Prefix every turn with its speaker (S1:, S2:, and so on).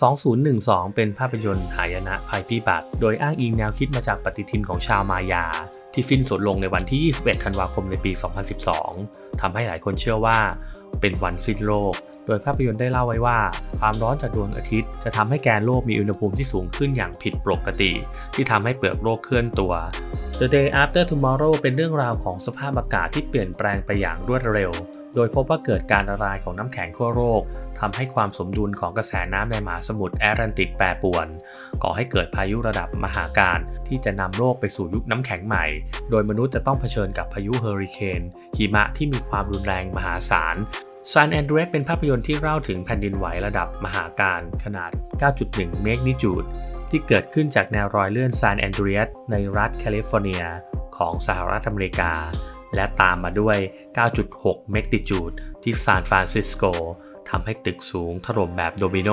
S1: 2012 เป็นภาพยนตร์หายนะภัยพิบัติ โดยอ้างอิงแนวคิดมาจากปฏิทินของชาวมายา ที่สิ้นสุดลงในวันที่ 21 ธันวาคมในปี 2012ทำให้หลายคนเชื่อว่า เป็นวันสิ้นโลก โดยภาพยนตร์ได้เล่าไว้ว่า ความร้อนจากดวงอาทิตย์ จะทำให้แกนโลกมีอุณหภูมิที่สูงขึ้นอย่างผิดปกติ ที่ทำให้เปลือกโลกเคลื่อนตัว The Day After Tomorrow เป็นเรื่องราวของสภาพอากาศที่เปลี่ยนแปลงไปอย่างรวดเร็ว โดยพบว่าเกิดการละลายของน้ำแข็งขั้วโลกทำให้ความสมดุลของกระแสน้ำในมหาสมุทรแอตแลนติกแปรปรวน ก่อให้เกิดพายุระดับมหาการที่จะนำโลกไปสู่ยุคน้ำแข็งใหม่ โดยมนุษย์จะต้องเผชิญกับพายุเฮอริเคนหิมะที่มีความรุนแรงมหาศาล San Andreas เป็นภาพยนตร์ที่เล่าถึงแผ่นดินไหวระดับมหาการขนาด 9.1 เมกนิจูดที่เกิดขึ้นจากแนวรอยเลื่อนซานแอนเดรียสในรัฐแคลิฟอร์เนีย ของสหรัฐอเมริกา และตามมาด้วย 9.6 เมกติจูดที่ซานฟรานซิสโกทำให้ตึกสูงถล่มแบบโดมิโน